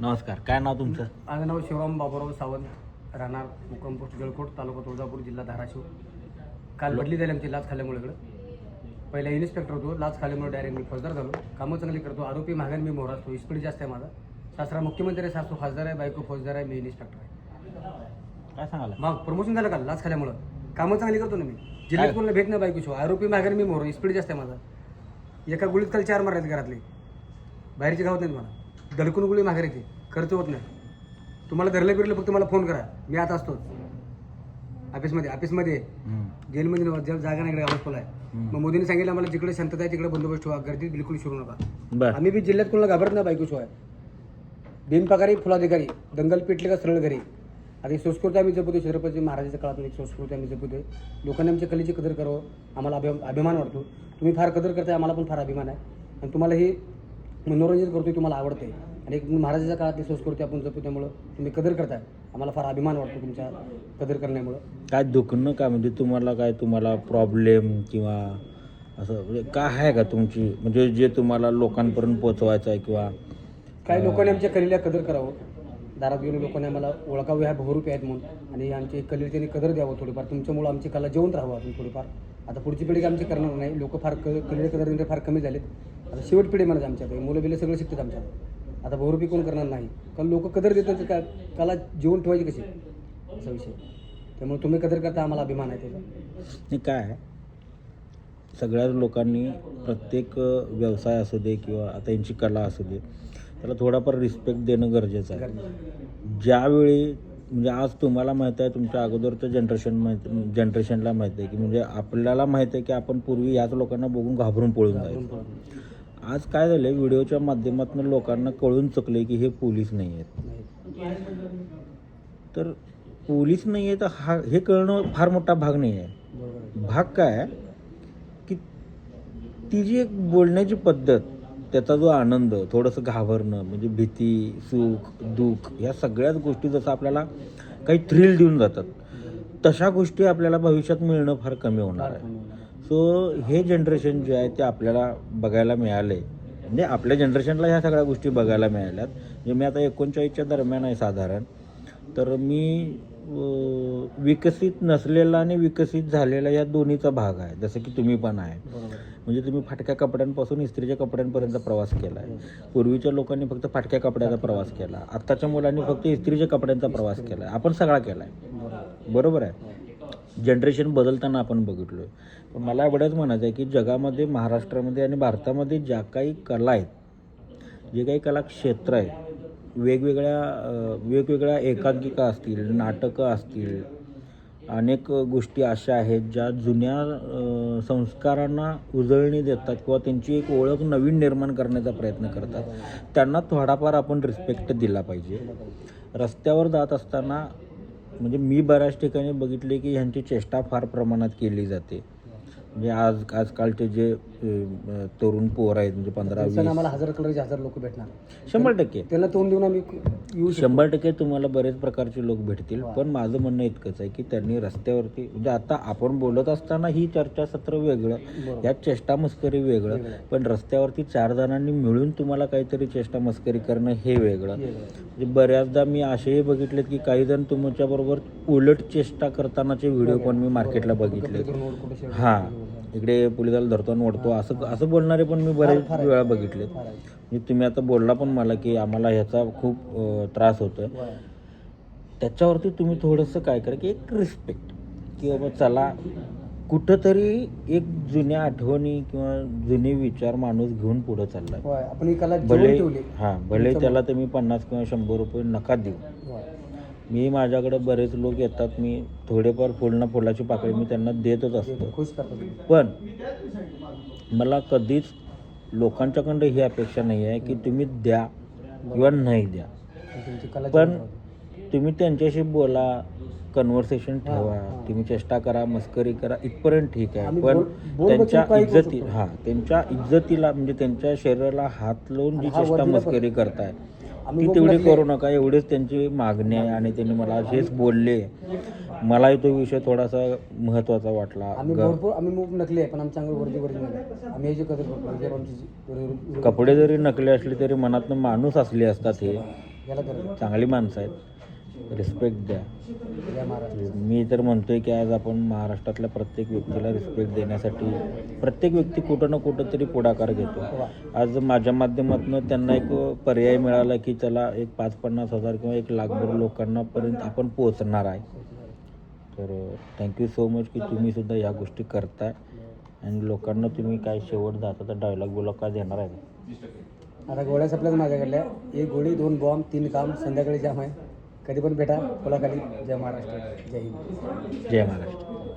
नमस्कार काय नाव तुमचं? माझं नाव शिवराम बाबूराव सावंत राहणार मुक्काम पोस्ट जळकोट तालुका तुळजापूर जिल्हा धाराशिव. काल बदली झाली आमची लाच खाल्ल्यामुळे इकडं पहिला इन्स्पेक्टर होतो लाच खाल्ल्यामुळे डायरेक्ट मी फौजदार झालो. कामं चांगली करतो आरोपी मागान मी मोहरा असतो स्पीड जास्त आहे माझा. सासरा मुख्यमंत्री आहे सासू खासदार आहे बायको फौजदार आहे मी इन्स्पेक्टर आहे. काय सांगाल मग प्रमोशन झालं काल लाच खाल्ल्यामुळं. कामं चांगली करतो ना मी. जिल्ह्यात कोणाला भेट नाही बायको शिवाय आरोपी मागान मी मोहरा स्पीड जास्त आहे माझा. एका गुळीत काल चार मारायचे घरातले. बाहेरची गावात नाही मला. दडकून गुळी माघारीची खर्च होत नाही. तुम्हाला धरलं बिरलं फक्त मला फोन करा. मी आता असतो ऑफिसमध्ये ऑफिसमध्ये. जेलमध्ये नव्हतं, जेल जागा नाही इकडे हाऊसफुल आहे. मग मोदींनी सांगितलं आम्हाला जिकडे शांतता आहे तिकडे बंदोबस्त ठेवा. गर्दीत बिलकुल शिरू नका. बर. आम्ही बी जिल्ह्यात कोणाला घाबरत नाही बायको शिवाय. बिनपगारी फुलाधिकारी दंगल पेटले का सरळ घरी? आता ही संस्कृती आम्ही जपतो छत्रपती महाराजाच्या काळात एक संस्कृती आम्ही जपतोय लोकांनी आमच्या कलेची कदर करावं. आम्हाला अभि अभिमान वाटतो. तुम्ही फार कदर करताय आम्हाला पण फार अभिमान आहे. आणि तुम्हाला हे मनोरंजन करतोय तुम्हाला आवडतंय. आणि एक महाराजाच्या काळातली संस्कृती आपण जपतो त्यामुळं तुम्ही कदर करताय. आम्हाला फार अभिमान वाटतो तुमच्या कदर करण्यामुळं. काय दुखणं काय? म्हणजे तुम्हाला काय? तुम्हाला प्रॉब्लेम किंवा असं म्हणजे काय आहे का तुमची? म्हणजे जे तुम्हाला लोकांपर्यंत पोचवायचं आहे किंवा काही लोकांनी आमच्या कलेला कदर करावं. दारात घेऊन लोकांनी आम्हाला ओळखावं ह्या बहुरूपी आहेत म्हणून. आणि आमची कलेला त्यांनी कदर द्यावं थोडीफार. तुमच्यामुळं आमची कला जेवण राहावं अजून थोडीफार. आता पुढची पिढी आमची करणार नाही. लोक फार क कलेला कदर फार कमी झालेत. आता शेवट पिढी म्हणायचं आमच्याकडे. मुलं बिलं सगळं शिकतात आमच्यात. आता बहुरूपी कोण करणार नाही? कारण लोक कदर देतात तर काय? कला जेवण ठेवायची कशी असा विषय. त्यामुळे तुम्ही कदर करता आम्हाला अभिमान आहे त्याचा. काय आहे? सगळ्याच लोकांनी प्रत्येक व्यवसाय असू दे किंवा आता यांची कला असू दे त्याला थोडाफार रिस्पेक्ट देणं गरजेचं आहे. ज्यावेळी म्हणजे आज तुम्हाला माहीत आहे तुमच्या अगोदरचं जनरेशन माहीत जनरेशनला माहीत आहे की म्हणजे आपल्याला माहीत आहे की आपण पूर्वी याच लोकांना बघून घाबरून पळून जायचो. आज काय झालं व्हिडिओच्या माध्यमातून लोकांना कळून चुकले की हे पोलीस नाही आहेत. तर पोलीस नाही आहे तर हा हे कळणं फार मोठा भाग नाही आहे. भाग काय आहे? की ती जी एक बोलण्याची पद्धत त्याचा जो आनंद थोडंसं घाबरणं म्हणजे भीती सुख दुःख ह्या सगळ्याच गोष्टी जसं आपल्याला काही थ्रिल देऊन जातात तशा गोष्टी आपल्याला भविष्यात मिळणं फार कमी होणार आहे. सो हे जनरेशन जे आहे ते आपल्याला बघायला मिळालं. आहे म्हणजे आपल्या जनरेशनला ह्या सगळ्या गोष्टी बघायला मिळाल्यात. म्हणजे मी आता एकोणचाळीसच्या दरम्यान आहे साधारण. तर मी विकसित नसलेला आणि विकसित झालेला या दोन्हीचा भाग आहे. जसं की तुम्ही पण आहे. म्हणजे तुम्ही फाटक्या कपड्यांपासून इस्त्रीच्या कपड्यांपर्यंत प्रवास केला आहे पूर्वीच्या लोकांनी फक्त फाटक्या कपड्याचा प्रवास केला. आत्ताच्या मुलांनी फक्त इस्त्रीच्या कपड्यांचा प्रवास केला आहे आपण सगळा केला आहे बरोबर आहे. जनरेशन बदलताना आपण बघितलो आहे पण मला एवढंच म्हणायचं आहे की जगामध्ये महाराष्ट्रामध्ये आणि भारतामध्ये ज्या काही कला आहेत जे काही कला क्षेत्र आहेत वेगवेगळ्या वेगवेगळ्या एकांकिका असतील नाटकं असतील अनेक गोष्टी अशा आहेत ज्या जुन्या संस्कारांना उजळणी देतात किंवा त्यांची एक ओळख नवीन निर्माण करण्याचा प्रयत्न करतात. त्यांना थोडाफार आपण रिस्पेक्ट दिला पाहिजे. रस्त्यावर जात असताना म्हणजे मी बऱ्याच ठिकाणी बघितले की ह्यांची चेष्टा फार प्रमाणात केली जाते. म्हणजे आज आजकालचे जे तरुण पोर आहेत म्हणजे पंधरा वीस. आम्हाला हजार कलरचे हजार लोक भेटणार. शंभर टक्के. त्याला तोंड देऊन आम्ही येऊ शंभर टक्के तुम्हाला बरेच प्रकारचे लोक भेटतील पण माझं म्हणणं इतकंच आहे की त्यांनी रस्त्यावरती म्हणजे आता आपण बोलत असताना ही चर्चासत्र वेगळं बरोबर. यात चेष्टा मस्करी वेगळं वेगळं. पण रस्त्यावरती चार जणांनी मिळून तुम्हाला काहीतरी चेष्टा मस्करी करणं हे वेगळं. वेगळं. म्हणजे बऱ्याचदा मी असेही बघितलेत की काही जण तुमच्याबरोबर उलट चेष्टा करतानाचे व्हिडिओ पण मी मार्केटला बघितले हां. इकडे पोलिसाला धरतो आणि ओढतो. असं असं बोलणारे पण मी बरेच. वेळा आहे. म्हणजे तुम्ही आता बोलला पण मला की आम्हाला ह्याचा खूप त्रास होतोय. त्याच्यावरती तुम्ही थोडंसं काय करा की एक रिस्पेक्ट की बाबा चला कुठंतरी एक जुन्या आठवणी किंवा जुने विचार माणूस घेऊन पुढं चाललाय ही भले हां भले त्याला तुम्ही पन्नास किंवा शंभर रुपये नका देऊ. मी माझ्याकडे बरेच लोक येतात मी थोडेफार फुल ना फुलाची पाकळी मी त्यांना देतच असतो. पण मला कधीच लोकांच्याकडं ही अपेक्षा नाही आहे की तुम्ही द्या किंवा नाही द्या पण. तुम्ही त्यांच्याशी बोला कन्व्हर्सेशन ठेवा. तुम्ही चेष्टा करा मस्करी करा इथपर्यंत ठीक आहे पण त्यांच्या इज्जती. हां त्यांच्या इज्जतीला म्हणजे त्यांच्या शरीराला हात लावून जी चेष्टा मस्करी करताय ती तेवढी करू नका एवढीच त्यांची मागणी आहे आणि त्यांनी मला हेच बोलले. मलाही तो विषय थोडासा महत्त्वाचा वाटला. आम्ही ग- भरपूर आम्ही मूग नकली आहे पण आमच्या अंगावर वरती वरती नाही. आम्ही जे कदर करतो आमची जी- कपडे जरी नकली असले तरी मनातनं माणूस असले असतात हे. याला चांगली माणसं आहेत. रिस्पेक्ट द्या. मी तर म्हणतोय की आज आपण महाराष्ट्रातल्या प्रत्येक व्यक्तीला रिस्पेक्ट देण्यासाठी प्रत्येक व्यक्ती कुठं ना कुठं तरी पुढाकार घेतो. आज माझ्या माध्यमातून त्यांना एक पर्याय मिळाला की चला एक पाच पन्नास हजार किंवा एक लाखभर लोकांना पर्यंत आपण पोहोचणार आहे. तर थँक्यू सो मच की तुम्ही सुद्धा या गोष्टी करताय. आणि लोकांना तुम्ही काय शेवट जाता डायलॉग बोला काय देणार आहे? आता गोळ्या सपल्याच माझ्याकडल्या. एक गोळी दोन बॉम्ब तीन काम संध्याकाळी जाम आहे. कधी पण भेटा. कोलाखाली जय महाराष्ट्र. जय हिंद. जय महाराष्ट्र.